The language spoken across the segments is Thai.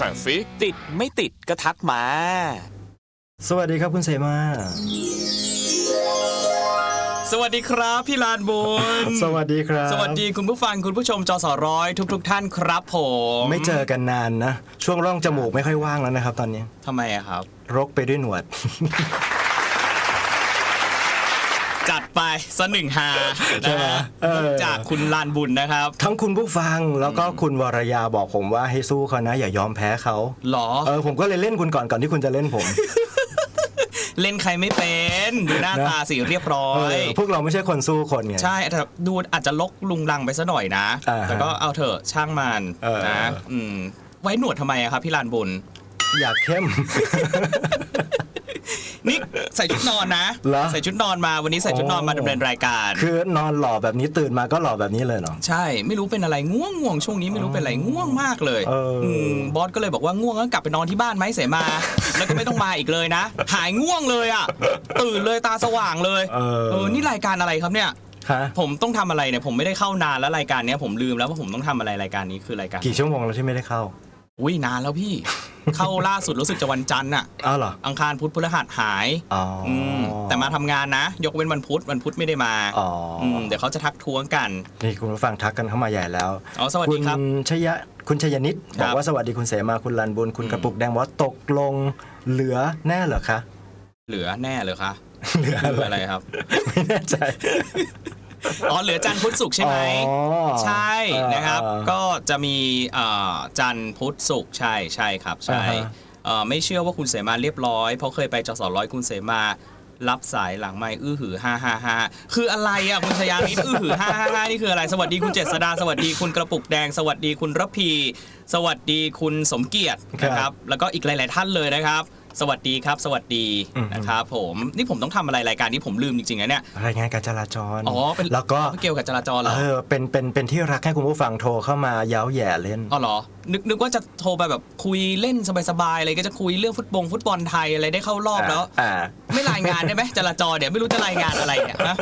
Traffic ติดไม่ติดก็ทักมา สวัสดีครับคุณเสมา สวัสดีครับ พี่ลานบุญสวัสดีครับ สวัสดีคุณผู้ฟังคุณผู้ชมจอสอร้อยทุกๆท่านครับผมไม่เจอกันนานนะ ช่วงร่องจมูกไม่ค่อยว่างแล้วนะครับ ตอนนี้ทำไมอะครับ รกไปด้วยหนวดจัด ไปสหนึ่งฮาใช่ไหมนะเออ จากคุณลานบุญนะครับทั้งคุณผู้ฟังแล้วก็คุณวรยาบอกผมว่าให้สู้เขานะอย่ายอมแพ้เขาหรอ เออผมก็เลยเล่นคุณก่อนก่อนที่คุณจะเล่นผม เล่นใครไม่เป็นดูหน้านะตาสิเรียบร้อเอย อพวกเราไม่ใช่คนสู้คนไง ใช่แต่ดูอาจจะลกลุงลังไปซะหน่อยนะ อ่าฮะแต่ก็เอาเถอะช่างมันเออ นะอืมไว้หนวดทำไมอะครับพี่ลานบุญ อยากเข้ม นี่ใส่ชุดนอนนะ เหรอ ใส่ชุดนอนมาวันนี้ใส่ชุดนอนมาโอ้ดำเนินรายการ คือนอนหล่อแบบนี้ตื่นมาก็หล่อแบบนี้เลยเนาะใช่ไม่รู้เป็นอะไรง่วงง่วงช่วงนี้ไม่รู้เป็นอะไรง่วงมากเลยเอออื มบอสก็เลยบอกว่าง่วงก็กลับไปนอนที่บ้านไหมเสมา แล้วก็ไม่ต้องมาอีกเลยนะ หายง่วงเลยอะ ตื่นเลยตาสว่างเลยเออเออนี่รายการอะไรครับเนี่ย ฮะผมต้องทำอะไรเนี่ยผมไม่ได้เข้านานแล้วรายการเนี้ยผมลืมแล้วว่าผมต้องทำอะไรรายการนี้คือรายการ กี่ชั่วโมงแล้วที่ไม่ได้เข้า อุ้ยนานแล้วพี่ เข้าล่าสุดรู้สึกจะวันจันทร์อะอ้าวเหรอ อังคารพุธพฤหัสหายอ๋ออมแต่มาทำงานนะ ยกเว้นวันพุธวันพุธไม่ได้มาอ๋ออมเดี๋ยวเขาจะทักท้วงกัน นี่คุณผู้ฟังทักกันเข้ามาใหญ่แล้ว อ๋อสวัสดีครับ ณชยะคุณชยนิตครับบ อกว่าสวัสดีคุณเสมาคุณลันบุญคุณอืมกระปุกแดงว่าตกลงเหลือแน่เหรอคะ เหลือแน่เลยคะเหลือเหลืออะไรครับ ไม่แน่ใจ อ๋อเหลือจันทร์พุธศุกร์ใช่ไหมอ๋อใช่นะครับเออก็จะมีเอ่อจันทร์พุธศุกร์ใช่ใช่ครับใช่อ่าฮะ เอ่อไม่เชื่อว่าคุณเสมาเรียบร้อยเพราะเคยไปจสร้อยคุณเสมารับสายหลังไม่อื้อหือฮ่าฮ่าฮ่าคืออะไรอะคุณชยานิดอื้อหือฮ่าฮ่าฮ่านี่คืออะไรสวัสดีคุณเจษดาสวัสดีคุณกระปุกแดง สวัสดีคุณระพี สวัสดีคุณสมเกียรตินะครับ แล้วก็อีกหลาย ๆ ท่านเลยนะครับ สวัสดีครับ สวัสดีนะครับผมนี่ผมต้องทำอะไรรายการนี้ผมลืมจริงๆนะเนี่ยรายงานการจราจรอ๋อเป็นแล้วก็เกี่ยวกับจราจรเหรอเออเป็นเป็นเป็นที่รักให้คุณผู้ฟังโทรเข้ามาเย้าแหย่เล่น อ๋อเหรอนึกนึกว่าจะโทรไปแบบคุยเล่นสบายๆอะไรก็จะคุยเรื่องฟุตบงฟุตบอลไทยอะไรได้เข้ารอบแล้ว อ่า ไม่รายงานได้ไหมจราจรเดี๋ยวไม่รู้จะรายงานอะไรเนี่ยนะ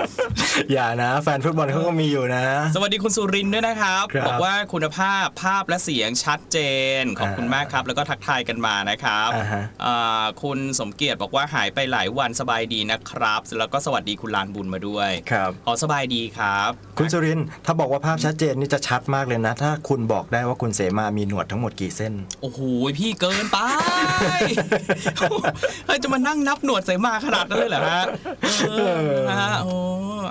อย่านะ แฟนฟุตบอลเขาก็มีอยู่นะ สวัสดีคุณสุรินทร์ด้วยนะครับ ครับบอกว่าคุณภาพภาพและเสียงชัดเจน ขอบคุณอ่ามมากครับ แล้วก็ทักทายกันมานะครับอ่าฮะ อ่าคุณสมเกียรติบอกว่าหายไปหลายวันสบายดีนะครับ แล้วก็สวัสดีคุณลานบุญมาด้วยครับขอสบายดีครับ คุณสุรินทร์ถ้าบอกว่าภาพชัดเจนนี่จะชัดมากเลยนะ ถ้าคุณบอกได้ว่าคุณเสมามีหนวดทั้งหมดกี่เส้น โอ้โหพี่เกินไป เฮ้ยจะมานั่งนับหนวดใส่มาขนาดนั้นเลยเหรอฮะเออนะฮะโอ้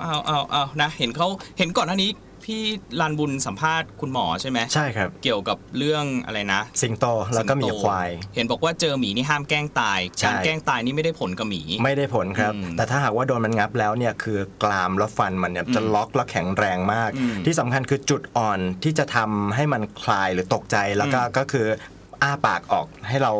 เอาเอาเอานะ เห็นเขาเห็นก่อนหน้านี้ พี่ลานบุญสัมภาษณ์คุณหมอใช่ไหมใช่ครับ เกี่ยวกับเรื่องอะไรนะ สิงโตแล้วก็หมีสิงโตควาย เห็นบอกว่าเจอหมีนี่ห้ามแกล้งตายใช่การแกล้งตายนี่ไม่ได้ผลกับหมี ไม่ได้ผลครับอืมแต่ถ้าหากว่าโดนมันงับแล้วเนี่ยคือกรามแล้วฟันมันเนี่ยจะล็อกและแข็งแรงมากอืมที่สำคัญคือจุดอ่อนที่จะทำให้มันคลายหรือตกใจแล้วก็อืมก็คืออ้าปากออกให้เรา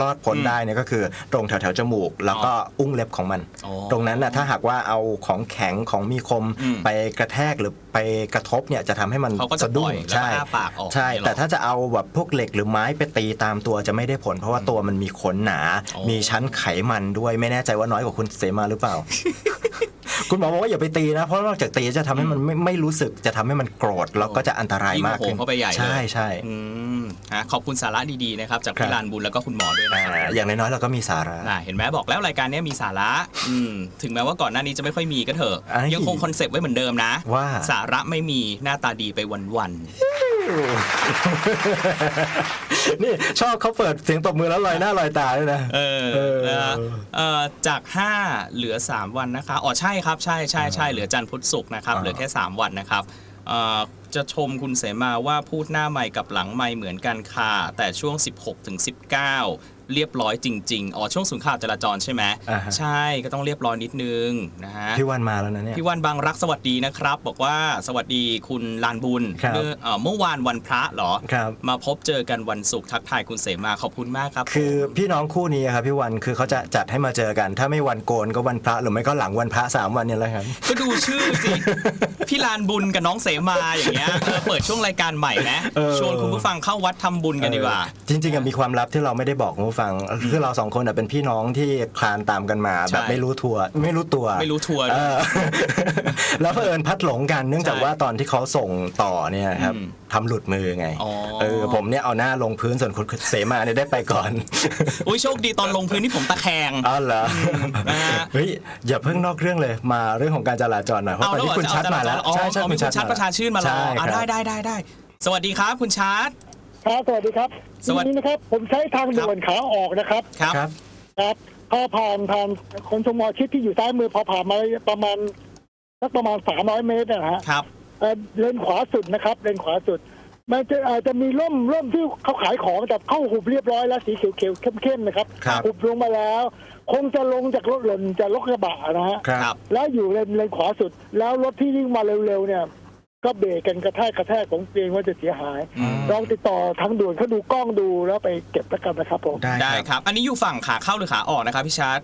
ลอดพ้นอืมได้เนี่ยก็คือตรงแถวแถวๆจมูก แล้วก็อุ้งเล็บของมันอ๋อตรงนั้นน่ะถ้าหากว่าเอาของแข็งของมีคมอืมไปกระแทกหรือ ไปกระทบเนี่ยจะทำให้มันเขาก็จะสะดุ้ปล่งอยแล้วก็ใช่อ้าปากออกใช่อย่างนี้เหรอแต่ถ้าจะเอาแบบพวกเหล็กหรือไม้ไปตีตามตัวจะไม่ได้ผล เพราะว่าตัวมันมีขนหนาอ๋อมีชั้นไขมันด้วยไม่แน่ใจว่าน้อยกว่าคุณเสมาหรือเปล่า คุณหมอบอกว่าอย่าไปตีนะ เพราะนอกจากตีจะทำให้มันไม่ไม่รู้สึกจะทำให้มันโกรธแล้วก็จะอันตรายยิ่งมากโมโหขึ้นเข้าไปใหญ่เลยใช่ใช่อืมฮะขอบคุณสาระดีๆนะครับจากครัพี่บลานบุญแล้วก็คุณหมอด้วยนะอ่าครับอย่างน้อยๆเราก็มีสาระน่ะเห็นไหมบอกแล้วรายการเนี้ยมีสาระอืมถึงแม้ว่าก่อนหน้านี้จะไม่ค่อยมีก็เถอะไอ้ยังคงคอนเซปต์ไว้เหมือนเดิมนะว่าสาระไม่มีหน้าตาดีไปวันนี่ชอบเขาเปิดเสียงตบมือแล้วลอยหน้าลอยตาด้วยนะ ๆเออเออ นะเอ่อจาก 5 เหลือ 3 วันนะคะอ๋อใช่ครับใช่ใช่ใช่เหลือจันทร์พุธศุกร์นะครับ อ่า เหลือแค่ 3 วันนะครับเอ่อจะชมคุณเสมาว่าพูดหน้าใหม่กับหลังใหม่เหมือนกันค่ะ แต่ช่วง 16ถึง19 เรียบร้อยจริง ๆ อ๋อช่วงสุนข่าวจราจรใช่ไหมอ่าฮะ ใช่ก็ต้องเรียบร้อยนิดนึงนะฮะ พี่วันมาแล้วนะเนี่ย พี่วันบางรักสวัสดีนะครับ บอกว่าสวัสดีคุณลานบุญครับเมื่อเอ่อเมื่อวานวันพระเหรอ ครับ มาพบเจอกันวันศุกร์ทักทายคุณเสมาขอบคุณมากครับคือผมพี่น้องคู่นี้ครับพี่วันคือเขาจะจัดให้มาเจอกัน ถ้าไม่วันโกนก็วันพระหรือไม่ก็หลังวันพระสามวันเนี่ยแหละครับ ก็ดูชื่อสิ พี่ลานบุญกับน้องเสมาอย่างเงี้ยเออเปิดช่วงรายการใหม่นะเออ ชวนคุณผู้ฟังเข้าวัดทำบุญกันดีกว่า เออจริงๆอะมีความลับที่เราไม่ได้บอกคุณผู้ฟังคือเราสองคนอะเป็นพี่น้องที่คลานตามกันมาใช่แบบไม่รู้ทัวไม่รู้ตัวไม่รู้ทัวร์เออแล้วเผอิญพัดหลงกันเนื่องจากใช่ว่าตอนที่เขาส่งต่อเนี่ยครับอืมทำหลุดมือไงอ๋อเออผมเนี่ยเอาหน้าลงพื้นส่วนคุณเสมาเนี่ยได้ไปก่อนอุ้ยโชคดีตอนลงพื้นที่ผมตะแคงอ๋อเหรอนะฮะเฮ้ยอย่าเพิ่งนอกเรื่องเลยมาเรื่องของการจราจรหน่อยเพราะเอาตอนแล้วนี้เหรอคุณชัดจะมาเอแล้วอ๋อใช่ใช่อ๋อมีคุณชัดประชาชื่นมารอใช่อะคได้รับได้ได้ได้สวัสดีครับคุณชัด ครับสวัสดีครับสวัสดีทีนี้นะครับ ผมใช้ทางด่วนขาออกนะครับ ครับ ครับ ครับพอผ่านผ่านคนชมมอชิดที่อยู่ซ้ายมือพอผ่านมาประมาณสักประมาณสามร้อยเมตรนะฮะครับ เอ่อเลนขวาสุดนะครับ เลนขวาสุด มันจะอาจจะมีร่มร่มที่เขาขายของแต่เข้าหุบเรียบร้อยแล้วสีเขียวเขียวๆเข้มๆนะครับครับ หุบลงมาแล้ว คงจะลงจากรถหล่นจากรถกระบะนะฮะ ครับครับแล้วอยู่เลนเลนขวาสุด แล้วรถที่วิ่งมาเร็วๆเนี่ย ก็เบรกกันกระแทกกระแทกผมเกรงว่าจะเสียหายอืม ลองติดต่อทางด่วนเขาดูกล้องดูแล้วไปเก็บแล้วกันนะครับผมได้ได้ครับครับอันนี้อยู่ฝั่งขาเข้าหรือขาออกนะครับพี่ชัด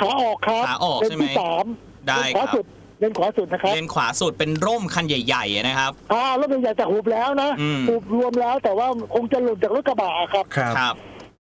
ขาออกครับขาออกเลนใช่ไหม ที่สามได้เลนขวาครับสุดเลนขวาสุดนะครับเลนขวาสุดเป็นร่มคันใหญ่ๆนะครับ อ่ารถใหญ่จากหุบแล้วนะอืม หุบรวมแล้วแต่ว่าคงจะหลุดจากรถกระบะครับครับ ครับ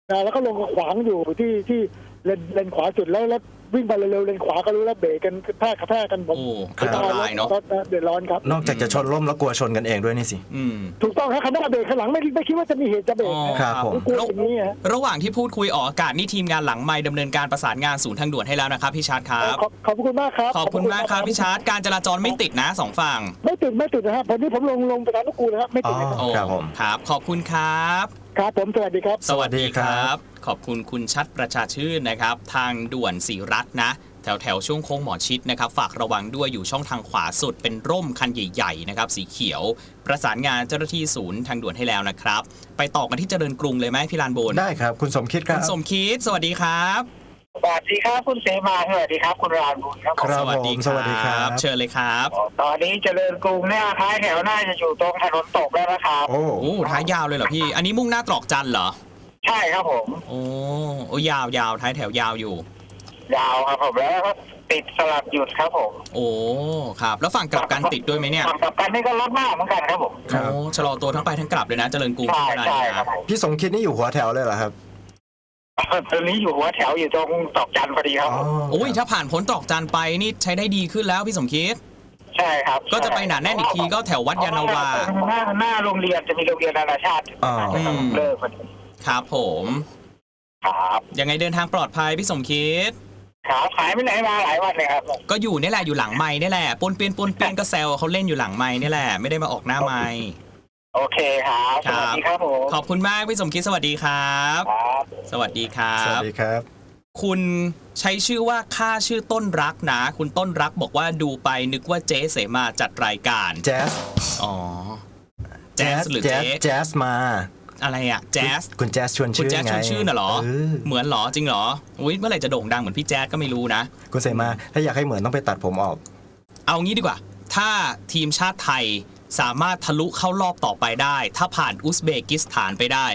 นะแล้วก็ลงขวางอยู่ที่ที่เลนเลนขวาสุดแล้วแล้ว วิ่งไปเร็วๆเลนขวาก็รู้แล้วเบรกกันกระแทกกระแทกกันผมโอ้ครับอันตรายเนาะรถเดือดร้อนครับ นอกจากจะชนล่มแล้วกลัวชนกันเองด้วยนี่สิ อืม ถูกต้องครับคันหน้าเบรกข้างหลังไม่ไม่คิดว่าจะมีเหตุจะเบรกอ๋อนะครับผม กลัวอย่างนี้ฮะระหว่างที่พูดคุยออกอากาศนี่ทีมงานหลังไม้ดำเนินการประสานงานศูนย์ทางด่วนให้แล้วนะครับพี่ชาร์ตครับ ขอบขอบคุณมากครับขอบคุณมากครับพี่ชาร์ตการจราจรไม่ติดนะสองฝั่งไม่ติดไม่ติดนะครับวันนี้ผมลงลงไปทางนุกูลนะครับไม่ติดนะครับ อ๋อ ครับผม ครับ ขอบคุณครับ ครับผมสวัสดีครับ สวัสดีครัสวัสดีครับบขอบคุณคุณชัดประชาชื่นนะครับ ทางด่วนสีรัตน์นะ แถวแถวๆช่วงโค้งหมอชิดนะครับ ฝากระวังด้วยอยู่ช่องทางขวาสุดเป็นร่มคันใหญ่ๆนะครับสีเขียว ประสานงานเจ้าหน้าที่ศูนย์ทางด่วนให้แล้วนะครับ ไปต่อกันที่เจริญกรุงเลยไหมพี่ลานโบนได้ครับ คุณสมคิดครัคุบ ณสมคิดสวัสดีครับ สวัสดีครับคุณเสมาสวัสดีครับคุณรานบุญครับผมครับสวัสดีผมสวัสดีครับเชิญเลยครับ ตอนนี้เจริญกรุงเนี่ยท้ายแถวน่าจะอยู่ตรงถนนตกแล้วนะครับ โอ้โอ้ท้ายยาวเลยเหรอพี่ อันนี้มุ่งหน้าตรอกจันทร์เหรอ ใช่ครับผม โอ้โอ้ยาวยาวท้ายแถวยาวอยู่ ยาวครับผมแล้วก็ติดสลับหยุดครับผมโอ้ครับ แล้วฝั่งกลับกันติดด้วยไหมเนี่ย ฝั่งกลับกันนี่ก็รถมากเหมือนกันครับผมครับ โอ้ชะลอตัวทั้งไปทั้งกลับเลยนะ เจริญกรุงใช่เท่านั้นใช่นะครับผมพี่สมคิดนี่อยู่หัวแถวเลยเหรอครับ ตอนนี้อยู่หัวแถวอยู่ตรงตอกจันพอดีครับผมโอ้ยถ้าผ่านพ้นตรอกจันไปนี่ใช้ได้ดีขึ้นแล้วพี่สมคิด ใช่ครับก็จะไปหนาแน่นอีกทีก็แถววัดยานาวา หน้าหน้าโรงเรียนจะมีโรงเรียนนานาชาติอ๋ออืมเลิกพอดีครับผม ครับยังไงเดินทางปลอดภัยพี่สมคิด ครับหายไปไหนมาหลายวันเลยครับก็อยู่นี่แหละอยู่หลังไม้นี่แหละปนเปียนปนเปียนก็แซวเขาเล่นอยู่หลังไม้นี่แหละไม่ได้มาออกหน้าไม้ โอเคครับคสรับวัสดีครับผมขอบคุณมากพี่สมคิดสวัสดีครับ ครับสวัสดีครัสวับสดีครับ คุณใช้ชื่อว่าค่าชื่อต้นรักนะ คุณต้นรักบอกว่าดูไปนึกว่าเจ๊เสมาจัดรายการแจ๊สอ๋อแจ๊สหรือแจ๊เจ๊สแจ๊สมาอะไรอะแจ๊สคุณแจ๊สชวนคุณชื่อแจ๊สไงชวนชื่อน่ะเหรอเออเหมือนเหรอจริงเหรออุ้ยเมื่อไหร่จะโด่งดังเหมือนพี่แจ๊สก็ไม่รู้นะคุณเสมาถ้าอยากให้เหมือนต้องไปตัดผมออก เอางี้ดีกว่า ถ้าทีมชาติไทย สามารถทะลุเข้ารอบต่อไปได้ ถ้าผ่านอุซเบกิสถานไปได้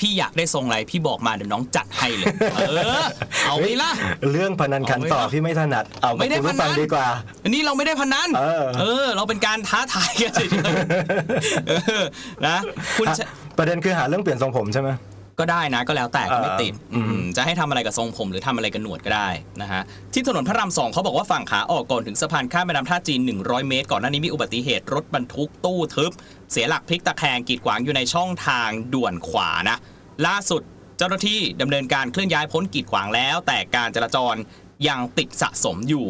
พี่อยากได้ทรงอะไรพี่บอกมาเดี๋ยวน้องจัดให้เลย เออ เอาไหมล่ะเรื่องพนันขันต่อเอาไว้นะพี่ไม่ถนัด เอาไม่กับได้คุณผู้ฟังพนันดีกว่า อันนี้เราไม่ได้พนันเออเออเราเป็นการท้าทายกันเฉยๆเออนะคุณชประเด็นคือหาเรื่องเปลี่ยนทรงผมใช่ไหม ก็ได้นะก็แล้วแต่ก็ไม่ติดอืมอืมจะให้ทำอะไรกับทรงผมหรือทำอะไรกับหนวดก็ได้นะฮะที่ถนนพระรามสองเขาบอกว่าฝั่งขาออกก่อนถึงสะพานข้ามแม่น้ำท่าจีน 100 เมตร ก่อนหน้านี้มีอุบัติเหตุรถบรรทุกตู้ทึบ เสียหลักพลิกตะแคงกีดขวางอยู่ในช่องทางด่วนขวานะล่าสุดเจ้าหน้าที่ดำเนินการเคลื่อนย้ายพ้นกีดขวางแล้ว แต่การจราจรยังติดสะสมอยู่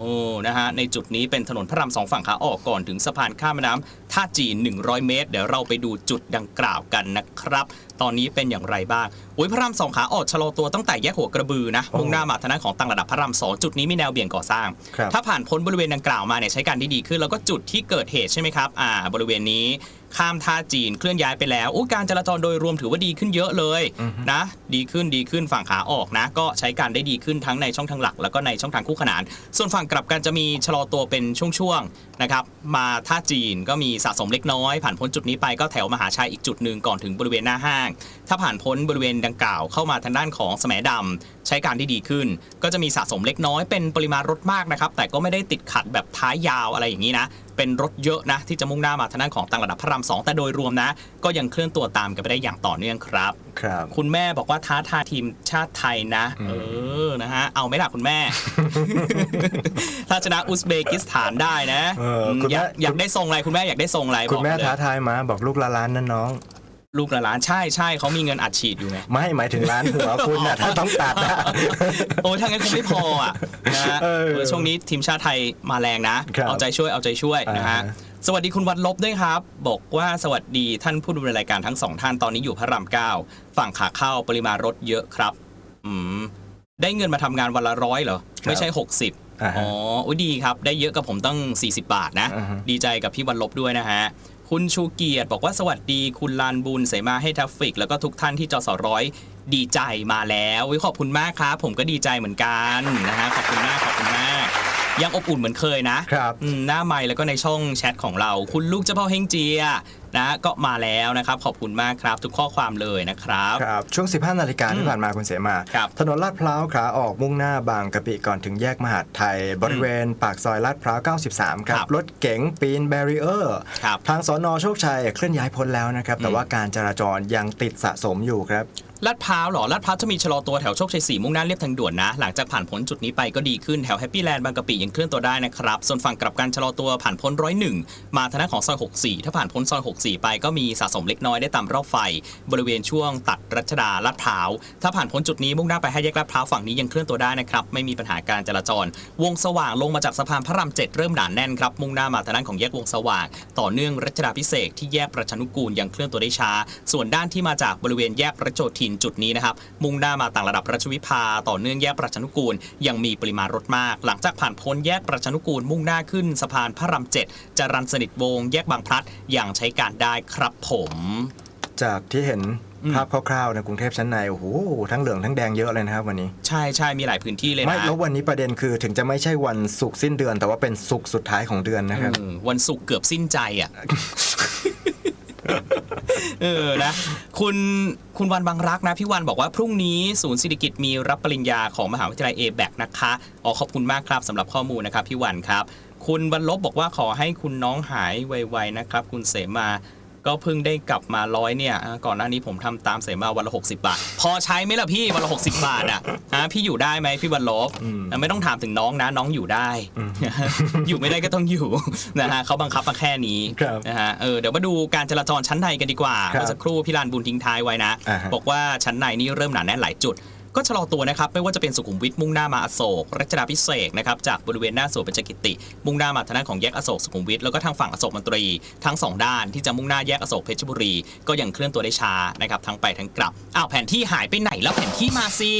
โอ้นะฮะในจุดนี้เป็นถนนพระรามสองฝั่งขาออกก่อนถึงสะพานข้ามแม่น้ำท่าจีน 100 เมตร เดี๋ยวเราไปดูจุดดังกล่าวกันนะครับตอนนี้เป็นอย่างไรบ้างอุ้ยพระรามสองขาออกชะลอตัวตั้งแต่แยกหัวกระบือนะโอ้มุ่งหน้ามาทางด้านของตังระดับพระรามสองจุดนี้มีแนวเบี่ยงก่อสร้าง ครับถ้าผ่านพ้นบริเวณดังกล่าวมาเนี่ยใช้การได้ดีขึ้น แล้วก็จุดที่เกิดเหตุใช่ไหมครับอ่าบริเวณนี้ข้ามท่าจีนเคลื่อนย้ายไปแล้วอู้การจราจรโดยรวมถือว่าดีขึ้นเยอะเลยนะดีขึ้นดีขึ้นฝั่งขาออกนะ ก็ใช้การได้ดีขึ้นทั้งในช่องทางหลัก แล้วก็ในช่องทางคู่ขนาน ส่วนฝั่งกลับกันจะมีชะลอตัวเป็นช่วงๆนะครับมาท่าจีนก็มีสะสมเล็กน้อย ผ่านพ้นจุดนี้ไปก็แถวมหาชัยอีกจุดหนึ่งก่อนถึงบริเวณหน้าห้างาก ถ้าผ่านพ้นบริเวณดังกล่าวเข้ามาทางด้านของแสมดำใช้การที่ดีขึ้น ก็จะมีสะสมเล็กน้อยเป็นปริมาณรถมากนะครับ แต่ก็ไม่ได้ติดขัดแบบท้ายยาวอะไรอย่างนี้นะ เป็นรถเยอะนะ ที่จะมุ่งหน้ามาทางด้านของต่างระดับพระรามสองแต่โดยรวมนะ ก็ยังเคลื่อนตัวตามกันไปได้อย่างต่อเนื่องครับ ครับ คุณแม่บอกว่าท้าทายทีมชาติไทยนะ เออนะฮะเอาไหม่ล่ะคุณแม่ ถ้าชนะอุซเบกิสถานได้นะเออคุณแม่อยากอยากได้ทรงอะไรคุณแม่อยากได้ทรงอะไรคุณแม่บอกเลย ท้าทายมาบอกลูกละล้านนั่นน้อง ลูกละล้านใช่ใช่เขามีเงินอัดฉีดอยู่ไง ไม่หมายถึงร้านหัวคุณน่ะถ้าต้องตัดอะโอ้ยถ้างั้นคงไม่พออะนะฮะเออเออช่วงนี้ทีมชาติไทยมาแรงนะ ครับเอาใจช่วยเอาใจช่วยนะฮะอ่าฮะสวัสดีคุณวันลบด้วยครับ บอกว่าสวัสดีท่านผู้ดำเนินรายการทั้งสองท่านตอนนี้อยู่พระรามเก้าฝั่งขาเข้าปริมาณรถเยอะครับ อืมได้เงินมาทำงานวันละร้อยเหรอ ไม่ใช่ 60 อ่าฮะ อ๋ออุ๊ยดีครับ ได้เยอะกับผมตั้ง 40 บาทนะ อ่าฮะ ดีใจกับพี่วันลบด้วยนะฮะ คุณชูเกียรติบอกว่าสวัสดี คุณลานบุญเสมาให้ทัฟฟิก แล้วก็ทุกท่านที่จสร้อยดีใจมาแล้วขอบคุณมากครับ ผมก็ดีใจเหมือนกันนะฮะขอบคุณมากขอบคุณมาก ยังอบอุ่นเหมือนเคยนะครับ อืมหน้าไมค์แล้วก็ในช่องแชทของเรา คุณลูกเจ้าพ่อเฮงเจียนะก็มาแล้วนะครับ ขอบคุณมากครับ ทุกข้อความเลยนะครับ ครับ ช่วง 15 นาฬิกาที่ผ่านมาคุณเสมา ครับถนนลาดพร้าวขาออกมุ่งหน้าบางกะปิก่อนถึงแยกมหาดไทย บริเวณปากซอยลาดพร้าว 93 ครัครับบรถเก๋งปีนแบรีเออร์ ครับทางสอนอโชคชัยเคลื่อนย้ายพ้นแล้วนะครับ แต่ว่าการจราจรยังติดสะสมอยู่ครับ ลาดพร้าวหรอลาดพร้าวจะมีชะลอตัวแถวโชคชัยสี่มุ่งหน้าเรียบทางด่วนนะ หลังจากผ่านพ้นจุดนี้ไปก็ดีขึ้นแถวแฮปปี้แลนด์บางกะปิยังเคลื่อนตัวได้นะครับ ส่วนฝั่งกลับกันชะลอตัวผ่านพ้นร้อยหนึ่งมาทางด้านของซอย 64 ถ้าผ่านพ้นซอย 64 ไปก็มีสะสมเล็กน้อยได้ตามรอบไฟ บริเวณช่วงตัดรัชดาลาดพร้าวถ้าผ่านพ้นจุดนี้มุ่งหน้าไปให้แยกลาดพร้าวฝั่งนี้ยังเคลื่อนตัวได้นะครับไม่มีปัญหาการจราจร วงสว่างลงมาจากสะพานพระรามเจ็ดเริ่มหนาแน่นครับมุ่งหน้ามาทางด้านของแยกวงสว่าง ต่อเนื่องรัชดาพิเศษที่แยกประชานุกูลยังเคลื่อนตัวได้ช้า ส่วนด้านที่มาจากบริเวณแยกประโจทินจุดนี้นะครับมุ่งหน้ามาต่างระดับรัชวิภาต่อเนื่องแยกประชานุกูล ยังมีปริมาณรถมาก หลังจากผ่านพ้นแยกประชานุกูล มุ่งหน้าขึ้นสะพานพระรามเจ็ดจรันสนิทวงศ์แยกบางพลัดยังใช้การได้ครับผมจากที่เห็นอืมภาพคร่าวๆในกรุงเทพชั้นในโอ้โหทั้งเหลืองทั้งแดงเยอะเลยนะครับวันนี้ ใช่ใช่มีหลายพื้นที่เลยไม่นะแล้ววันนี้ประเด็นคือถึงจะไม่ใช่วันศุกร์สิ้นเดือน แต่ว่าเป็นศุกร์สุดท้ายของเดือนนะครับเออวันศุกร์เกือบสิ้นใจอะ เออนะคุณคุณวันบางรักนะพี่วันบอกว่าพรุ่งนี้ศูนย์ศิริกิจมีรับปริญญาของมหาวิทยาลัยเอแบกนะคะอ๋อขอบคุณมากครับสำหรับข้อมูลนะครับพี่วันครับ คุณวันลบบอกว่าขอให้คุณน้องหายไวๆนะครับ คุณเสมา ก็เพิ่งได้กลับมาร้อยเนี่ยอ่าก่อนหน้านี้ผมทำตามเสมาวันละ 60 บาท พอใช้ไหมล่ะพี่วันละ 60 บาทอะฮะพี่อยู่ได้ไหมพี่วันลบอืม อะไม่ต้องถามถึงน้องนะน้องอยู่ได้อยู่ไม่ได้ก็ต้องอยู่ นะฮะเขาบังคับมาแค่นี้ครับนะฮะเออเดี๋ยวมาดูการจราจรชั้นในกันดีกว่าครับเมื่อสักครู่พี่ลานบุญทิ้งท้ายไว้นะ อ่าฮะบอกว่าชั้นในนี่เริ่มหนาแน่นหลายจุด ก็ชะลอตัวนะครับไม่ว่าจะเป็นสุขุมวิทมุ่งหน้ามาอโศกรัชดาพิเศษนะครับจากบริเวณหน้าสวนเบญจกิติ มุ่งหน้ามาทางด้านของแยกอโศกสุขุมวิทแล้วก็ทางฝั่งอโศกมนตรีทั้งสองด้านที่จะมุ่งหน้าแยกอโศกเพชรบุรี ก็ยังเคลื่อนตัวได้ช้านะครับทั้งไปทั้งกลับอ้าวแผนที่หายไปไหนแล้วแผนที่มาสิ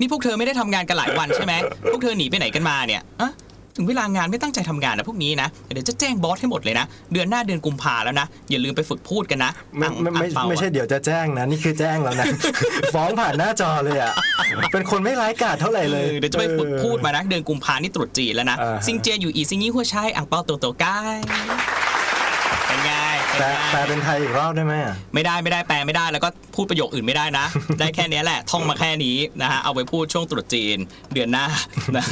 นี่พวกเธอไม่ได้ทำงานกันหลายวันใช่ไหมพวกเธอหนีไปไหนกันมาเนี่ยอะ ถึงเวลางานไม่ตั้งใจทำงานนะพวกนี้นะเดี๋ยวจะแจ้งบอสให้หมดเลยนะ เดือนหน้าเดือนกุมภาแล้วนะ อย่าลืมไปฝึกพูดกันนะไม่อ่างไม่ไม่อ่างเปาไม่ใช่อะเดี๋ยวจะแจ้งนะ นี่คือแจ้งแล้วนะ ฟ้องผ่านหน้าจอเลยอะ เป็นคนไม่ร้ายกาจเท่าไหร่เลยเออเดี๋ยวจะไปฝึกพูดมานะ เดือนกุมภานี่ตรุษจีนแล้วนะอ่าฮะซิงเจียอยู่อีซิงยี่หัวใช่อ่างเปาโตโตใกล้เป็นไงเป็นแต่ไงแต่เป็นไทยอีกรอบได้ไหมอะไม่ได้ไม่ได้แปลไม่ได้แล้วก็พูดประโยคอื่นไม่ได้นะ ได้แค่เนี้ยแหละท่องมาแค่นี้นะฮะเอาไปพูดช่วงตรุษจีนเดือนหน้านะ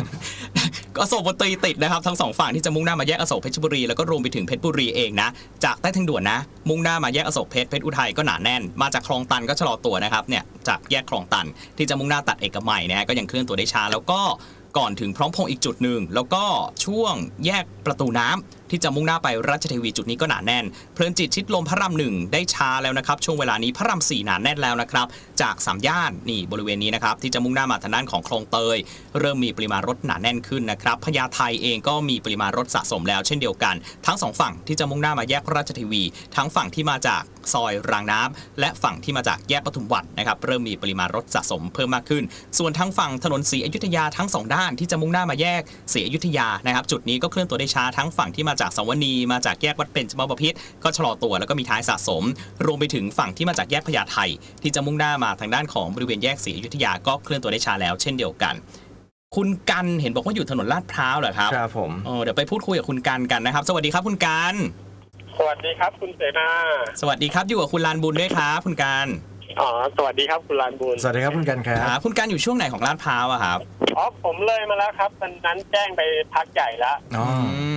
ก็ อโศกมนตรีติดนะครับทั้งสองฝั่งที่จะมุ่งหน้ามาแยกอโศกเพชรบุรีแล้วก็รวมไปถึงเพชรบุรีเองนะจากใต้ทางด่วนนะ มุ่งหน้ามาแยกอโศกเพชรเพชรอุทัยก็หนาแน่น มาจากคลองตันก็ชะลอตัวนะครับเนี่ยจากแยกคลองตันที่จะมุ่งหน้าตัดเอกมัยนะก็ยังเคลื่อนตัวได้ช้าแล้วก็ก่อนถึงพร้อมพงอีกจุดหนึ่งแล้วก็ช่วงแยกประตูน้ำ ที่จะมุ่งหน้าไปราชเทวีจุดนี้ก็หนาแน่น เพลินจิตชิดลมพระรามหนึ่งได้ช้าแล้วนะครับช่วงเวลานี้พระรามสี่หนาแน่นแล้วนะครับจากสามย่านนี่บริเวณนี้นะครับที่จะมุ่งหน้ามาทางด้านของคลองเตย เริ่มมีปริมาณรถหนาแน่นขึ้นนะครับพญาไทเองก็มีปริมาณรถสะสมแล้วเช่นเดียวกัน ทั้งสองฝั่งที่จะมุ่งหน้ามาแยกราชเทวี ทั้งฝั่งที่มาจาก ซอยรางน้ำและฝั่งที่มาจากแยกปทุมวันนะครับเริ่มมีปริมาณรถสะสมเพิ่มมากขึ้น ส่วนทางฝั่งถนนศรีอยุธยาทั้งสองด้านที่จะมุ่งหน้ามาแยกศรีอยุธยานะครับจุดนี้ก็เคลื่อนตัวได้ช้าทั้งฝั่งที่มาจากสวนีมาจากแยกวัดเป็นจมบพิษก็ชะลอตัวแล้วก็มีท้ายสะสม รวมไปถึงฝั่งที่มาจากแยกพญาไทที่จะมุ่งหน้ามาทางด้านของบริเวณแยกศรีอยุธยาก็เคลื่อนตัวได้ช้าแล้ว เช่นเดียวกัน คุณกันเห็นบอกว่าอยู่ถนนลาดพร้าวเหรอครับครับผมเออเดี๋ยวไปพูดคุยกับคุณกันกันนะครับ สวัสดีครับคุณกัน สวัสดีครับ คุณเสนาสวัสดีครับอยู่กับคุณลานบุญด้วยครับคุณการอ๋อสวัสดีครับคุณลานบุญสวัสดีครับคุณกันครัครับบคุณการอยู่ช่วงไหนของลาดพร้าวอะครับอ๋อผมเลยมาแล้วครับมันนั้นแจ้งไปพักใหญ่แล้ว อ๋อ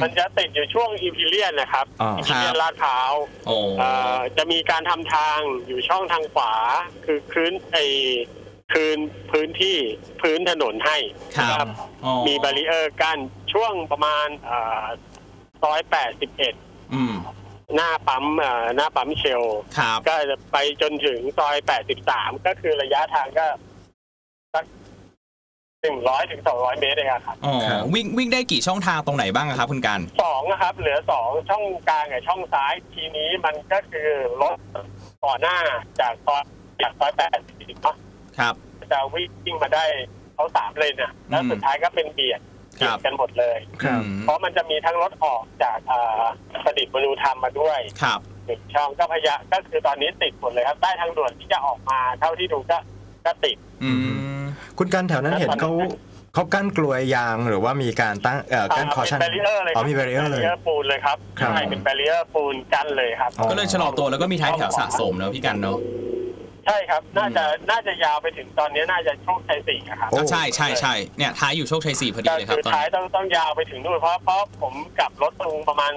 มันจะติดอยู่ช่วงอีพิเลียนนะครับอ๋ออีพิเลียนครับ ลาดพร้าวโอ้เอ่อจะมีการทำทางอยู่ช่องทางขวา คือคืนไอคืนพื้นที่พื้นถนนให้ครับ อ๋อมีบารีเออร์กั้นช่วงประมาณเอ่อซอยแปดสิบเอ็ดอืม หน้าปั๊มเอ่อหน้าปั๊มเชลครับ ก็จะไปจนถึงซอย 83 ก็คือระยะทางก็สัก100ถึง200เมตรเองอะครับอ๋อครับ วิ่งวิ่งได้กี่ช่องทางตรงไหนบ้างอะครับคุณการสองนะครับ เหลือสองช่องกลางกับช่องซ้ายทีนี้มันก็คือรถก่อนหน้าจากซอยจากซอย80เนาะ ครับ จะวิ่งมาได้เขาสามเลนอะแล้วอืม สุดท้ายก็เป็นเบียด ครัเบียบดกันหมดเลย ครับอืมเพราะมันจะมีทั้งรถออกจากอ่าประดิษฐ์มนูธรรมมาด้วยครับหนึ่งช่องก็พยาก็คือตอนนี้ติดหมดเลยครับใต้ทางด่วนที่จะออกมาเท่าที่ดูก็ก็ติด อืมคุณกันแถวนั้นเห็นเขาเขากั้นกลวยยางหรือว่ามีการตั้งเอ่อกั้นคอชั่นแบรีเออร์เลยอ๋อมีแบรีเออร์เลยปูนเลยครับครับใช่เป็นแบรีเออร์ปูนกั้นเลยครับอ๋อก็เลยชะลอตัวแล้วก็มีท้ายแถวสะสมเนอะพี่กันเนอะ ใช่ครับ น่าจะน่าจะยาวไปถึงตอนนี้น่าจะโชคชัยสี่อะครับโอ้ ก็ใช่ใช่ใช่เนี่ยท้ายอยู่โชคชัยสี่พอดีก็เลยครัคืบอตอนท้ายนี้ต้องต้องยาวไปถึงนู่นเพราะเพราะผมกลับรถตรงประมาณ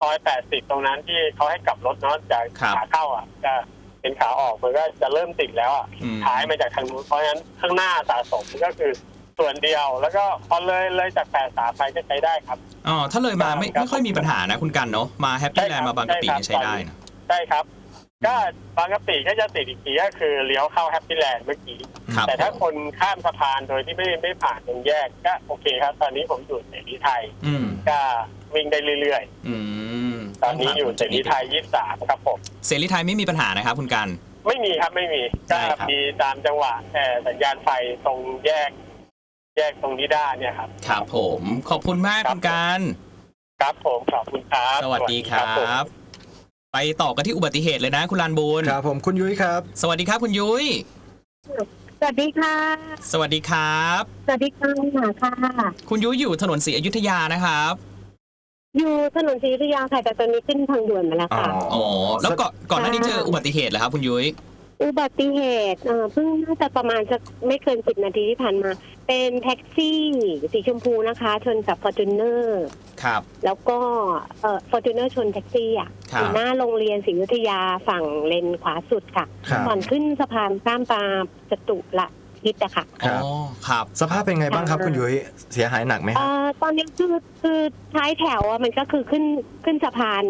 ซอยแปดสิบตรงนั้นที่เขาให้กลับรถเนาะจากครับขาเข้าอะก็เป็นขาออกมันก็จะเริ่มติดแล้วอะอืมท้ายมาจากทางนู้นเพราะฉะนั้นข้างหน้าสะสมก็คือส่วนเดียว แล้วก็พอเลยเลยจากแปดสามไปก็ใช้ได้ครับ อ๋อถ้าเลยมาไม่ครับไม่ค่อยมีปัญหานะคุณกันเนอะมาแฮปปี้แลนด์มาบางกะปิเนี่ยใช้ได้นะ ใช่ครับ ก็บางกะปิก็จะติดอีกทีก็คือเลี้ยวเข้าแฮปปี้แลนด์เมื่อกี้ ครับแต่ถ้าคนข้ามสะพานโดยที่ไม่ไม่ผ่านตรงแยกก็โอเคครับ ตอนนี้ผมอยู่เสรีไทย อืมก็วิ่งได้เรื่อยอืมๆ ตอนนี้อยู่เสรีไทยยี่สิบสามครับผม เสรีไทยไม่มีปัญหานะครับ คุณกันไม่มีครับไม่มีใช่ก็ครับ มีตามจังหวะแต่สัญญาณไฟตรงแยก แยกตรงนิด้าเนี่ยครับ ครับผม ขอบคุณมากครับ คุณกันครับผมขอบคุณครับ สวัสดีครัผมบ ไปต่อกันที่อุบัติเหตุเลยนะ คุณลานบูนครับผมคุณยุ้ยครับ สวัสดีครับคุณยุ้ย สวัสดีค่ะ สวัสดีครับ สวัสดีค่ะค่ะ คุณยุ้ยอยู่ถนนศรีอยุธยานะครับ อยู่ถนนศรีอยุธยาค่ะแต่ตอนนี้ขึ้นทางด่วนมาแล้วค่ะอ๋ออ๋อแล้วก่อนก่อนหน้านี้เจออุบัติเหตุเหรอครับ คุณยุ้ย อุบัติเหตุเอ่อเพิ่งน่าจะประมาณจะไม่เกินสิบนาทีที่ผ่านมา เป็นแท็กซี่สีชมพูนะคะ ชนกับฟอร์จูเนอร์ครับ แล้วก็เอ่อฟอร์จูเนอร์ชนแท็กซี่อะครับอยู่หน้าโรงเรียนศรีอยุธยาฝั่งเลนขวาสุดค่ะครับ ก่อนขึ้นสะพานข้ามปลาจตุละทิศอะค่ะครับอ๋อครับ สภาพเป็นไงบ้างครับคุณยุ้ยเสียหายหนักไหมคเอ่รับ อตอนนี้คือคือท้ายแถวอะมันก็คือขึ้นขึ้นสะพาน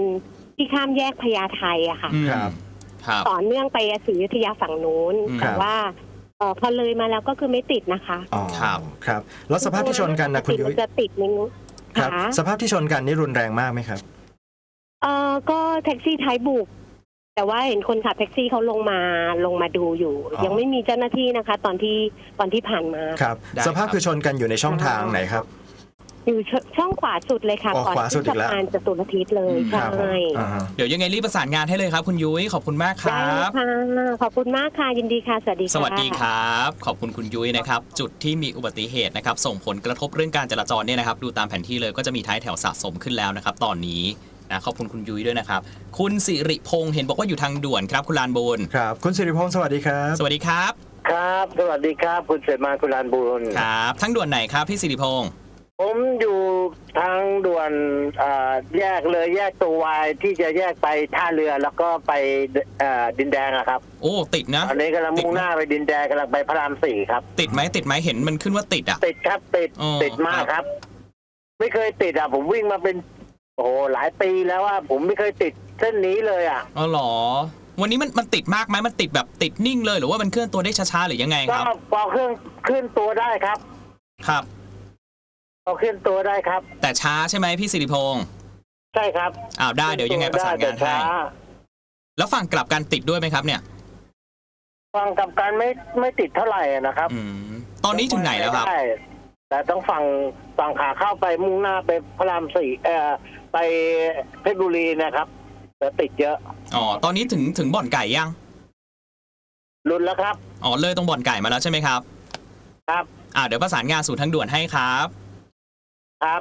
ที่ข้ามแยกพญาไทอะค่ะ อืมครับ ครับต่อเนื่องไปศรีอยุธยาฝั่งนู้นอืม แต่ว่าเอ่อพอเลยมาแล้วก็คือไม่ติดนะคะอ๋อครับ ครับ แล้วสภาพที่ชนกันนะคุณยุ้ยปติมัจะติดนิดนึงครับค่ะสภาพที่ชนกันนี่รุนแรงมากไหมครับ เออก็แท็กซี่ท้ายบุก แต่ว่าเห็นคนขับแท็กซี่เขาลงมาลงมาดูอยู่ อ๋อ ยังไม่มีเจ้าหน้าที่นะคะ ตอนที่ตอนที่ผ่านมา ครับ ได้สภาพครับ คือชนกันอยู่ในช่องทางไหนครับ อยู่ชช่องขวาสุดเลยค่ะอ๋อก่อนขวาสุขึ้ดนอีกแล้ว สะพานจตุรทิศเลยอืมใช่ครับผมอ่าฮะ เดี๋ยวยังไงรีบประสานงานให้เลยครับ คุณยุ้ยขอบคุณมากคได้รับ ค่ะขอบคุณมากค่ะยินดีค่ะ สวัสดีค่ะ สวัสดีครับ ขอบคุณคุณยุ้ยนะครับ จุดที่มีอุบัติเหตุนะครับ ส่งผลกระทบเรื่องการจราจรเนี่ยนะครับ ดูตามแผนที่เลยก็จะมีท้ายแถวสะสมขึ้นแล้วนะครับ ตอนนี้นะขอบคุณคุณยุ้ยด้วยนะครับ คุณสิริพงษ์เห็นบอกว่าอยู่ทางด่วนครับ คุณลานบูนครับ คุณสิริพงศ์สวัสดีครับ สวัสดีครับครับ สวัสดีครับ คุณเสมาคุณลานบุญ ครับทั้งด่วนไหนครับพี่สิริพงษ์ ผมอยู่ทางด่วนอ่าแยกเลยแยกตัววายที่จะแยกไปท่าเรือแล้วก็ไปอ่าดินแดงอะครับ โอ้ติดนะตอนนี้กำลังมุ่งหน้าไปดินแดงกำลังไปพระรามสี่ครับ ติดไหมติดไหมเห็นมันขึ้นว่าติดอะติดครับติดอ๋อติดมากครับ ไม่เคยติดอะผมวิ่งมาเป็น โอ้โหหลายปีแล้วว่าผมไม่เคยติดเส้นนี้เลยอะอ๋อเหรอวันนี้มันมันติดมากไหมมันติดแบบติดนิ่งเลย หรือว่ามันเคลื่อนตัวได้ช้าๆหรือยังไงคก็รับพอเครื่องขึ้นตัวได้ครับ ครับ พอขึ้นตัวได้ครับ แต่ช้าใช่ไหมพี่สิริพงษ์ใช่ครับอ้าวได้เดี๋ยวยังไงประสานงานได้แต่ให้ช้แล้วฝั่งกลับกันติดด้วยไหมครับเนี่ย ฟังกับการไม่ไม่ติดเท่าไหร่อะนะครับอืมตอนนี้ถึงไหนแล้วครับ ด้แต่ต้องฝั่งฝั่งขาเข้าไปมุ่งหน้าไปพระรามสี่เอ่อไปเพชรบุรีนะครับแต่ติดเยอะอ๋อ ตอนนี้ถึงถึงบ่อนไก่ยัง รุนแล้วครับ อ๋อ เลยตรงบ่อนไก่มาแล้วใช่ไหมครับ ครับ อ่าเดี๋ยวประสานงานสู่ทางด่วนให้ครับ ครับ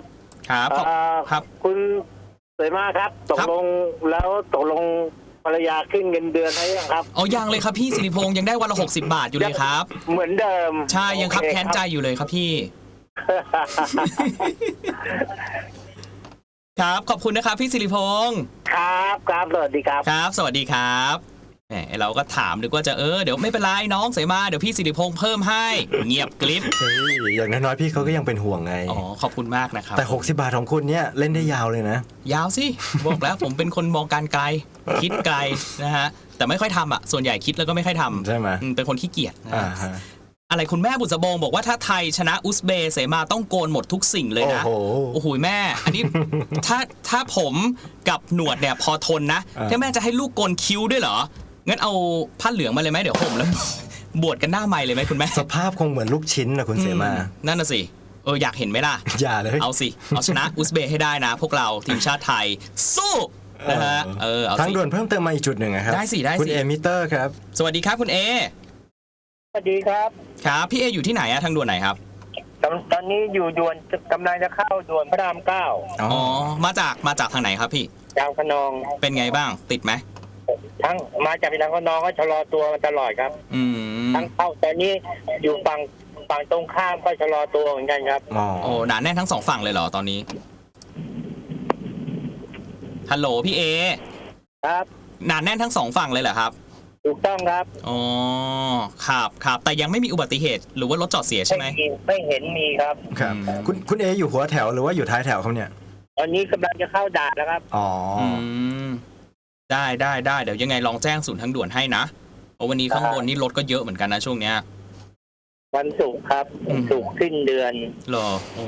ครับขอบเอ่อครับ คุณสวยมากครับ ตกครับ ลงแล้วตกลงภรรยาขึ้นเงินเดือนให้ยังครับ เอายังเลยครับพี่สิริพงษ์ยังได้วันละ60 บาทอยู่เลยครับ เหมือนเดิมใช่ยังครับโอเแค้นใจอยู่เลยครับพี่ ครับขอบคุณนะครับพี่สิริพงษ์ครับครับสวัสดีครับ ครับ สวัสดีครับ แหมเราก็ถามนึกว่าจะเออเดี๋ยวไม่เป็นไรน้องเสมาเดี๋ยวพี่สิริพงษ์เพิ่มให้ เงียบกริบเฮ้ยอย่างน้อยๆพี่เขาก็ยังเป็นห่วงไง อ๋อขอบคุณมากนะครับ แต่ 60 บาทของคุณเนี่ยเล่นได้ยาวเลยนะ ยาวสิ บอกแล้วผมเป็นคนมองการไกล คิดไกลนะฮะแต่ไม่ค่อยทำอะส่วนใหญ่คิดแล้วก็ไม่ค่อยทำใช่ไหม อืเป็นคนขี้เกียจนะอ่าฮะฮะอะไรคุณแม่บุษบงบอกว่าถ้าไทยชนะอุซเบย์เสมาต้องโกนหมดทุกสิ่งเลยโอ้นะ โห โอ้โหแม่ อันนี้ ถ้าถ้าผมกับหนวดเนี่ยพอทนนะ อ่า ถ้าแม่จะให้ลูกโกนคิ้วด้วยเหรอ งั้นเอาผ้าเหลืองมาเลยไหมเดี๋ยวผมแล้ว บวชกันหน้าใหม่เลยไหมคุณแม่สภาพคงเหมือนลูกชิ้นนะคุณเสมาอืนั่นน่ะสิเอออยากเห็นไหมล่ะ อย่าเลย เอาสิ เอาชนะอุซเบย์ให้ได้นะ พวกเราทีมชาติไทย สู้นะฮะเออเอาทางสิ ด่วนเพิ่มเติมมาอีกจุดหนึ่งนะครับได้สิได้สิ คุณเอมิเตอร์ครับ สวัสดีครับคุณเอสวัสดีครับครับพี่เออยู่ที่ไหนอะทางด่วนไหนครับตอนตอนนี้อยู่ด่วนกำลังจะเข้าด่วนพระรามเก้าอ๋อ อ๋อมาจากมาจากทางไหนครับพี่ดาวคะนองเป็นไงบ้างติดไหม ทั้งมาจากดาวคะนองก็ชะลอตัวมาตลอดครับ อืมทั้งเข้าตอนนี้อยู่ฝั่งฝั่งตรงข้ามก็ชะลอตัวเหมือนกันครับ อ๋อโอ้หนาแน่นทั้งสองฝั่งเลยเหรอตอนนี้ฮัลโหลพี่เอครับ หนาแน่นทั้งสองฝั่งเลยเหรอครับถูกต้องครับอ๋อครับครับแต่ยังไม่มีอุบัติเหตุ หรือว่ารถจอดเสียใช่ไหม มีไม่เห็นมีครับ ครับ อืม คุณคุณเออยู่หัวแถวหรือว่าอยู่ท้ายแถวครับเนี่ย ตอนนี้กำลังจะเข้าด่านแล้วครับ อ๋อออืม ได้ได้ได้เดี๋ยวยังไงลองแจ้งศูนย์ทางด่วนให้นะเพราะวันนี้ข้างบนนี่รถก็เยอะเหมือนกันนะช่วงเนี้ย วันศุกร์ครับอืม ศุกร์สิ้นเดือนเหรอโอ้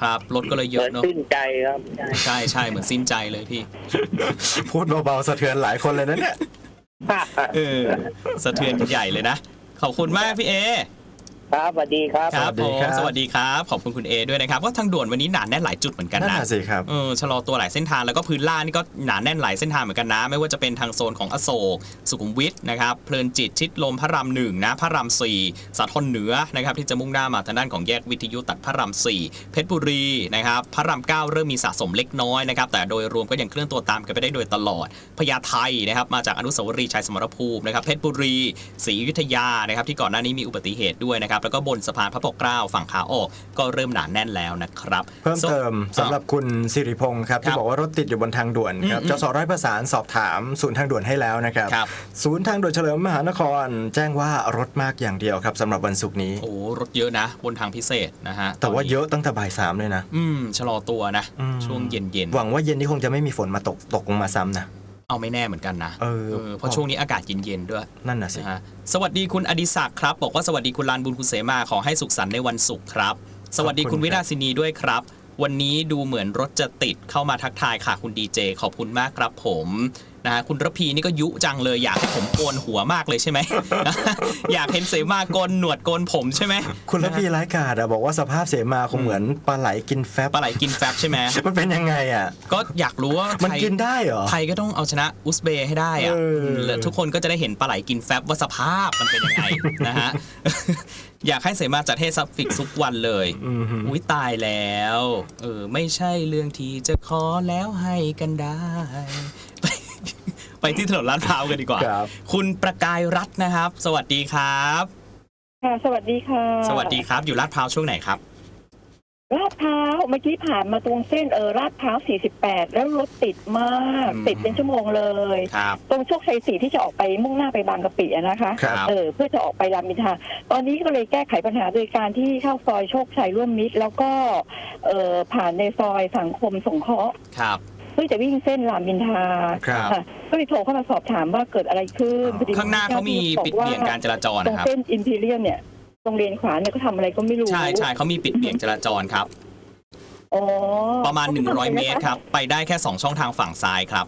ครับรถก็เลยเยเหมือะอนเนอะสิ้นใจครับใช่ใช่เหมือนสิ้นใจเลยพี่ พูดเบาๆสะเทือนหลายคนเลยนะเนี่ย เออสะเทือนกันใหญ่เลยนะ ขอบคุณมากพี่เอ ครับสวัสดีครับ ครับสวัสดีผมครับ สวัสดีครับ ขอบคุณคุณเอด้วยนะครับว่าทางด่วนวันนี้หนาแน่นหลายจุดเหมือนกันนั่นนะน่ะสิครับ เออชะลอตัวหลายเส้นทางแล้วก็พื้นล่างนี่ก็หนาแน่นหลายเส้นทางเหมือนกันนะ ไม่ว่าจะเป็นทางโซนของอโศกสุขุมวิทนะครับเพลินจิตชิดลมพระรามหนึ่งนะพระรามสี่สาทรเหนือนะครับที่จะมุ่งหน้ามาทางด้านของแยกวิทยุตัดพระรามสี่เพชรบุรีนะครับพระรามเก้าเริ่มมีสะสมเล็กน้อยนะครับแต่โดยรวมก็ยังเคลื่อนตัวตามกันไปได้โดยตลอดพญาไทนะครับมาจากอนุสาวรีย์ชัยสมรภูมินะครับเพชรบุรีศรีอยุธยานะครับที่ก่อนหน้านี้มีอุบัติเหตุด้วยนะครับแล้วก็บนสะพานพระปกเกล้าฝั่งขาออก ก็เริ่มหนาแน่นแล้วนะครับ เพิ่มเติมส่วนสำหรับคุณสิริพงศ์ครับครัที่บบอกว่ารถติดอยู่บนทางด่วนครับอืมจสร้อยประสานสอบถามศูนย์ทางด่วนให้แล้วนะครับครับ ศูนย์ทางด่วนเฉลิมมหานคร แจ้งว่ารถมากอย่างเดียวครับสำหรับวันศุกร์นี้ โอ้รถเยอะนะ บนทางพิเศษนะฮะแต่ว่าตนนี้เยอะตั้งแต่บ่ายสามเลยนะ อืมชะลอตัวนะ อืม ช่วงเย็นเย็นๆหวังว่าเย็นนี้คงจะไม่มีฝนมาตกตกลงมาซ้ำนะ เอาไม่แน่เหมือนกันนะเออเพราะช่วงนี้อากาศเย็นๆด้วย นั่นน่ะสินะฮะสวัสดีคุณอดิศักดิ์ครับ บอกว่าสวัสดีคุณลานบุญคุณเสมาขอให้สุขสันต์ในวันศุกร์ครับ สวัสดีคุณวิราศินีด้วยครับ วันนี้ดูเหมือนรถจะติดเข้ามาทักทายค่ะคุณดีเจขอบคุณมากครับผม นะฮะคุณระพีนี่ก็ยุจังเลยอยากให้ผมโกนหัวมากเลยใช่ไหม อยากเห็นเสมาโกนหนวดโกนผมใช่ไหมคุณระพีร้ายกาดอะบอกว่าสภาพเสมาคงเหมือนปลาไหลกินแฟบปลาไหลกินแฟบใช่ไหมมันเป็นยังไงอะ ก็อยากรู้ว่ามันไทยกินได้เหรอไทยก็ต้องเอาชนะอุซเบย์ให้ได้อะเออแล้วทุกคนก็จะได้เห็นปลาไหลกินแฟบว่าสภาพมันเป็นยังไงนะฮะอยากให้เสมาจัดเทศซับฟิกทุกวันเลยอืมฮึอุ้ยตายแล้ว เออ ไม่ใช่เรื่องที่จะขอแล้วให้กันได้ ไปไปที่ถนนลาดพร้าวกันดีกว่า ครับ คุณประกายรัตน์นะครับ สวัสดีครับ ค่ะ สวัสดีค่ะสวัสดีครับอยู่ลาดพร้าวช่วงไหนครับ ลาดพร้าวเมื่อกี้ผ่านมาตรงเส้นเออลาดพร้าว 48 แล้วรถติดมาก อืม ติดเป็นชั่วโมงเลย ครับ ตรงโชคชัยสี่ที่จะออกไปมุ่งหน้าไปบางกะปิอะนะคะ ครับ เออเพื่อจะออกไปรามอินทราตอนนี้ก็เลยแก้ไขปัญหาโดยการที่เข้าซอยโชคชัยร่วมมิตร แล้วก็เออผ่านในซอยสังคมสงเคราะห์ครับเพื่อจะวิ่งเส้นรามอินทราครับค่ะก็เลยโทรเข้ามาสอบถามว่าเกิดอะไรขึ้นพอดีข้างหน้าเขามีปิดเบี่ยงการจราจรตรงนะครับ เส้นอิมพีเรียมเนี่ยตรงเลนขวาเนี่ยก็ทำอะไรก็ไม่รู้ใช่ใช่เขามีปิดเบี่ยงจราจรครับ อ๋อประมาณ 100 เมตรครับ ไปได้แค่ 2 ช่องทางฝั่งซ้ายครับ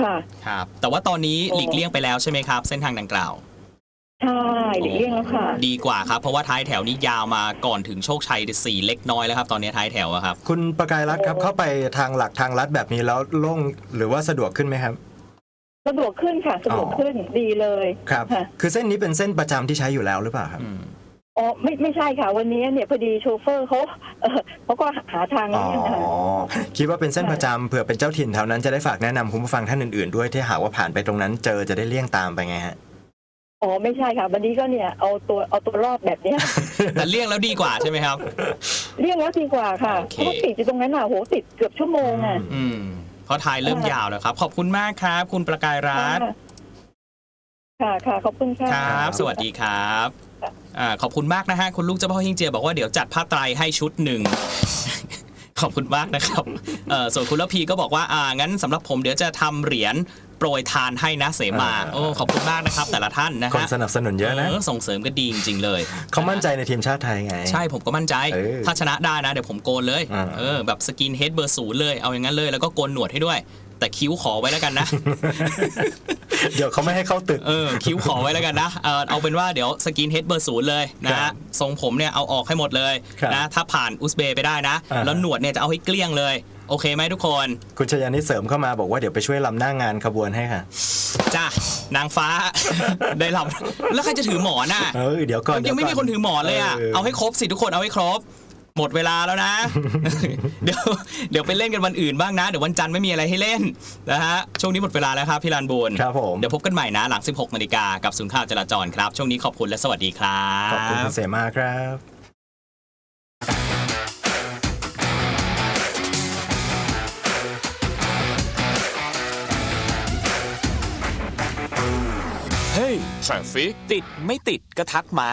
ค่ะ ครับ แต่ว่าตอนนี้โอ้หลีกเลี่ยงไปแล้วใช่ไหมครับ เส้นทางดังกล่าวใช่หลีกเลี่ยงแล้วค่ะ ดีกว่าครับ เพราะว่าท้ายแถวนี้ยาวมาก่อนถึงโชคชัยสี่เล็กน้อยแล้วครับตอนนี้ท้ายแถวอะครับ คุณประกายรัฐครับเข้าไปทางหลักทางลัดแบบนี้แล้วโล่งหรือว่าสะดวกขึ้นไหมครับ สะดวกขึ้นค่ะ สะดวกขึ้นดีเลยครับค่ะคือเส้นนี้เป็นเส้นประจำที่ใช้อยู่แล้วหรือเปล่าครับอืมอ๋อไม่ไม่ใช่ค่ะ วันนี้เนี่ยพอดีโชเฟอร์เขาเออเขาก็หาทางอ๋อ เลี่ยงค่ะคิดว่าเป็นเส้นประจำเผื่อเป็นเจ้าถิ่นแถวนั้นจะได้ฝากแนะนำคุณผู้ฟังท่านอื่นๆ ด้วยที่หากว่าผ่านไปตรงนั้นเจอจะได้เลี่ยงตามไปไงฮะ อ๋อไม่ใช่ค่ะวันนี้ก็เนี่ยเอาตัวเอาตัวรอดแบบเนี้ย แต่เลี่ยงแล้วดีกว่าใช่ไหมครับ เลี่ยงแล้วดีกว่าค่ะโอเค เพราะว่าติดอยู่ตรงนั้นอะโหติดเกือบชั่วโมงอะอืมเพราะทายเริ่มยาวแล้วครับ ขอบคุณมากครับ คุณประกายรัตน์ ค่ะค่ะขอบคุณค่ะ ครับ สวัสดีครับอ่าขอบคุณมากนะฮะ คุณลูกเจ้าพ่อฮิงเจียบอกว่าเดี๋ยวจัดผ้าไตรให้ชุดหนึ่ง ขอบคุณมากนะครับเอ่อส่วนคุณละพีก็บอกว่า อ่า งั้นสำหรับผมเดี๋ยวจะทำเหรียญ โปรยทานให้นะเสมาอ่าโอ้ขอบคุณมากนะครับ แต่ละท่านนะคนฮะสนับสนุนเยอะนะเออส่งเสริมก็ดีจริงๆเลย เขามั่นใจในทีมชาติไทยไง ใช่ผมก็มั่นใจ เออถ้าชนะได้นะ เดี๋ยวผมโกนเลย อ่า เออ แบบสกินเฮดเบอร์ศูนย์เลย เอาอย่างนั้นเลย แล้วก็โกนหนวดให้ด้วย แต่คิ้วขอไว้แล้วกันนะ เดี๋ยวเขาไม่ให้เข้าตึก เออ คิ้วขอไว้แล้วกันนะเออเอาเป็นว่าเดี๋ยวสกินเฮดเบอร์ศูนย์เลยนะครัฮะบทรงผมเนี่ยเอาออกให้หมดเลยครับนะ ถ้าผ่านอุซเบย์ไปได้นะ อ่าแล้วหนวดเนี่ยจะเอาให้เกลี้ยงเลย โอเคไหมทุกคน คุณชยานิดเสริมเข้ามาบอกว่าเดี๋ยวไปช่วยลำหน้างานขบวนให้ค่ะ จ้านางฟ้า ได้รับแล้วใครจะถือหมอนอะเออเดี๋ยวก่อนยังไม่มีเดี๋วก่คนถือหมอนเลยอะเอาให้ครบสิทุกคนเอาให้ครบ หมดเวลาแล้วนะ เดี๋ยวเดี๋ยวไปเล่นกันวันอื่นบ้างนะ เดี๋ยววันจันทร์ไม่มีอะไรให้เล่นนะฮะช่วงนี้หมดเวลาแล้วครับพี่ลานบุญครับผมเดี๋ยวพบกันใหม่นะ หลัง 16นาฬิกากับศูนย์ข่าวจราจรครับ ช่วงนี้ขอบคุณและสวัสดีครับขอบคุณคุณเสมาครับ เฮ้ยทราฟิกติดไม่ติดก็ทักมา